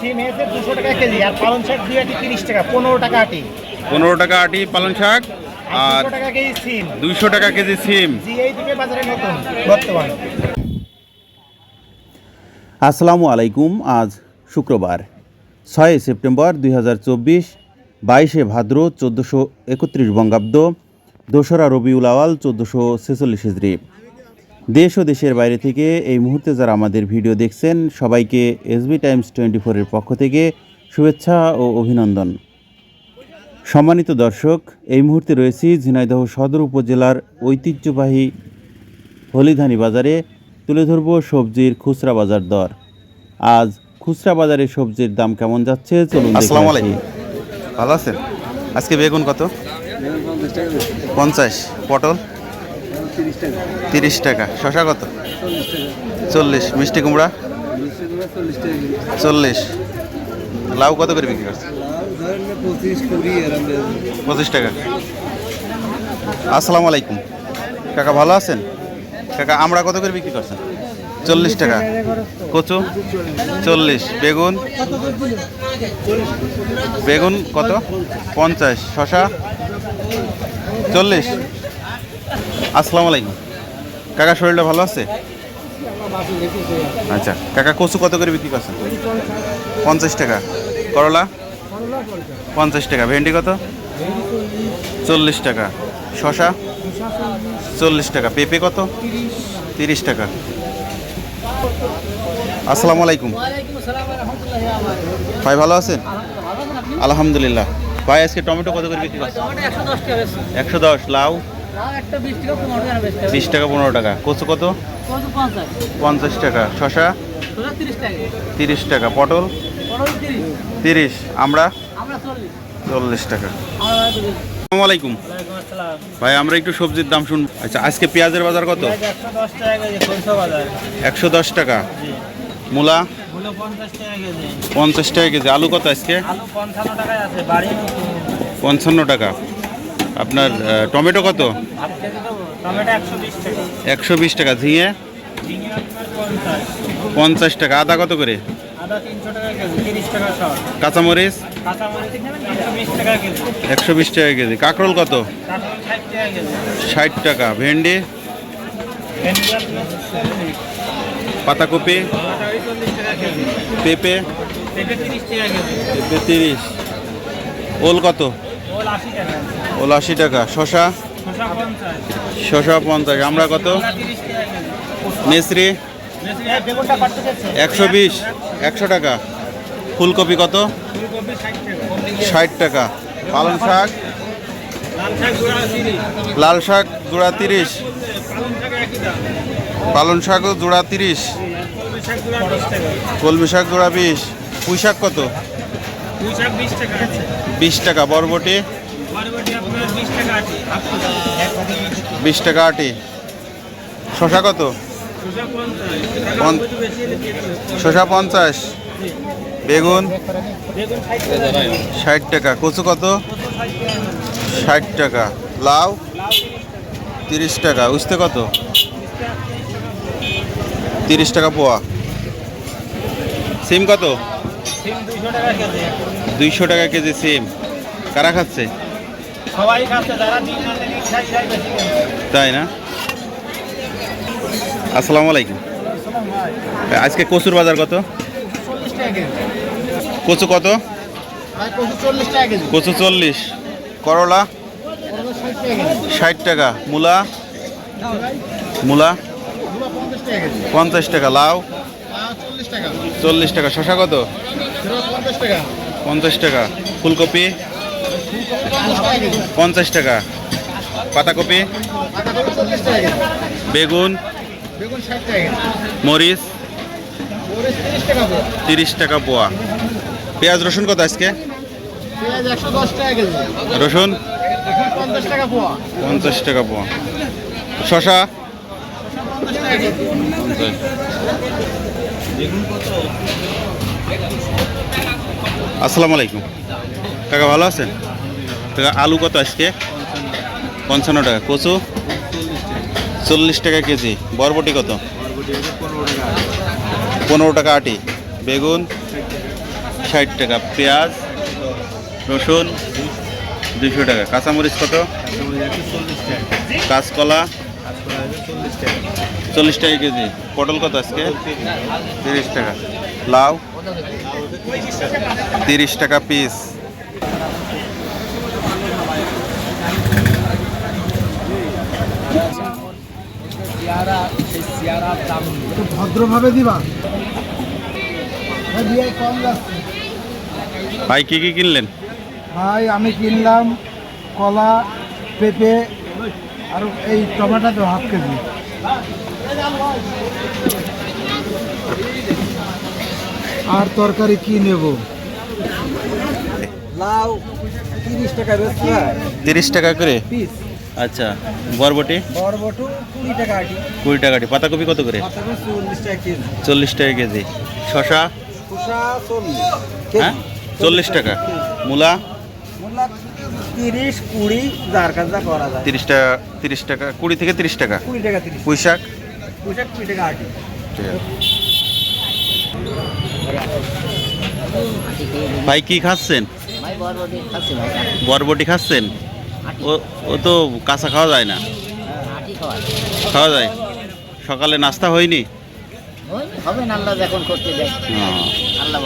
সিম হয়েছে দুশো টাকা কেজি আর পালং শাক দুই আটি তিরিশ টাকা পনেরো টাকা আটি। পনেরো টাকা আটি পালং শাক আর দুশো টাকা কেজি সিম। দুইশো টাকা কেজি সিম। আসসালামু আলাইকুম আজ শুক্রবার ছয় সেপ্টেম্বর দুই হাজার চব্বিশ বাইশে ভাদ্র চোদ্দোশো একত্রিশ বঙ্গাব্দ দোসরা রবিউল আওয়াল চোদ্দোশো ছেচল্লিশ হিজড়ি দেশ ও দেশের বাইরে থেকে এই মুহূর্তে যারা আমাদের ভিডিও দেখছেন সবাইকে এসবি টাইমস টোয়েন্টি ফোরের পক্ষ থেকে শুভেচ্ছা ও অভিনন্দন। সম্মানিত দর্শক এই মুহূর্তে রয়েছি ঝিনাইদহ সদর উপজেলার ঐতিহ্যবাহী হলিধানি বাজারে তুলে ধরব সবজির খুচরা বাজার দর। আজ খুচরা বাজারে সবজির দাম কেমন যাচ্ছে? চলুন দেখে আসসালামু আলাইকুম। ভালো আছেন? আজকে বেগুন কত? পঞ্চাশ। পটল? তিরিশ টাকা। শশা কত? চল্লিশ। মিষ্টি কুমড়া? চল্লিশ লাউ কত করে বিক্রি করছে? পঁচিশ টাকা। আসসালামু আলাইকুম। কাকা ভালো আছেন? কাকা আমরা কত করে বিক্রি করছেন? চল্লিশ টাকা। কচু? চল্লিশ। বেগুন? বেগুন কত? পঞ্চাশ। শশা চল্লিশ। আসসালামু আলাইকুম। কাকা, শরীরটা ভালো আছে? আচ্ছা কাকা, কচু কত করে বিক্রি করছেন? পঞ্চাশ টাকা। করলা? পঞ্চাশ টাকা। ভেন্ডি কত? চল্লিশ টাকা। শশা চল্লিশ টাকা। পেঁপে কত? তিরিশ টাকা। আসসালামু আলাইকুম। ভাই, ভালো আছেন? আলহামদুলিল্লাহ। ভাই, আজকে টমেটো কত করে বিক্রি করছেন? একশো দশ। লাউ? বিশ টাকা পনেরো টাকা। কচু কত? পঞ্চাশ টাকা। শশা তিরিশ টাকা। পটল? তিরিশ। আমরা? আমরা চল্লিশ টাকা। আসসালামু আলাইকুম। ভাই আমরা একটু সবজির দাম শুন আচ্ছা আজকে পেঁয়াজের বাজার কত? একশো দশ টাকা। মূলা? পঞ্চাশ টাকা কেজি পঞ্চাশ টাকা কেজি। আলু কত আজকে? আলু পঞ্চান্ন টাকায় আছে বাড়ি নতুন। পঞ্চান্ন টাকা। আপনার টমেটো কত? একশো বিশ টাকা। ঝিঙে? পঞ্চাশ টাকা। আদা কত করে? কাঁচামরিচ? একশো বিশ টাকা কেজি। কাঁকরোল কত? ষাট টাকা ভেন্ডি? পাতাকপি? পেঁপে? পেঁপে তিরিশ পেঁপে তিরিশ। ওল কত? ওল আশি টাকা। ওল আশি টাকা। শশা? শশা পঞ্চাশ। আমরা কত? মেসরি? একশো বিশ। একশো টাকা। ফুলকপি কত? ষাট টাকা। পালং শাক? লাল শাক জোড়া তিরিশ। পালং শাকও জোড়া তিরিশ। কলমি শাক জোড়া বিশ। পুঁই শাক কত? বিশ টাকা। বরবটি? বিশ টাকা আটি। শশা কত। শশা পঞ্চাশ। বেগুন? ষাট টাকা। কচু কত? ষাট টাকা। লাউ? তিরিশ টাকা। উস্তে কত? তিরিশ টাকা পোয়া। সিম কত? দুইশো টাকা কেজি সিম। কারা খাচ্ছে? সবাই খাচ্ছে যারা তাই না? আসসালামু আলাইকুম। আজকে কচুর বাজার কত? কচু কত? ভাই কচু চল্লিশ করলা? ষাট টাকা মূলা? মূলা? পঞ্চাশ টাকা লাউ? চল্লিশ টাকা। শশা কত? পঞ্চাশ টাকা। ফুলকপি? পঞ্চাশ টাকা। পাতাকপি, বেগুন, মরিচ, তিরিশ টাকা পোয়া। পেঁয়াজ, রসুন কত আজকে? রসুন? পঞ্চাশ টাকা পোয়া। শশা আসসালামু আলাইকুম। কাকা ভালো আছেন? আলু কত আজকে? পঞ্চান্ন টাকা। কচু? চল্লিশ টাকা কেজি। বরবটি কত? পনেরো টাকা আটি। বেগুন? ষাট টাকা। পেঁয়াজ? রসুন? দুশো টাকা। কাঁচামরিচ কত? কাঁচকলা? চল্লিশ টাকা কেজি। পটল কত আজকে? তিরিশ টাকা। লাউ? তিরিশ টাকা পিস। ভদ্রভাবে দিবা। হ্যাঁ দিয়ে কম যাচ্ছে ভাই কি কি কিনলেন? ভাই আমি কিনলাম কলা পেঁপে আর এই টমেটো তো হাফ কেজি। আর তরকারি কি নেব? লাউ তিরিশ টাকা তিরিশ টাকা করে? পিস আচ্ছা বরবটি? বরবটু কুড়ি টাকা আটি। কুড়ি টাকা পাতাকপি কত করে? পাতাকপি চল্লিশ টাকা কেজি। চল্লিশ টাকা কেজি। শশা হ্যাঁ? চল্লিশ টাকা। মূলা? মূলা তিরিশ কুড়ি যার কাজ করা যায়। তিরিশ টাকা তিরিশ টাকা কুড়ি থেকে তিরিশ টাকা? কুড়ি টাকা তিরিশ। কুড়ি টাকা আটি। ভাই কি খাচ্ছেন? ভাই বরবটি খাচ্ছি বরবটি খাচ্ছেন? ও ও তো কাঁচা খাওয়া যায় না। খাওয়া যায়? সকালে নাস্তা হয়নি? হবে না আল্লাহ এখন করতে দেয় হ্যাঁ। আল্লাহ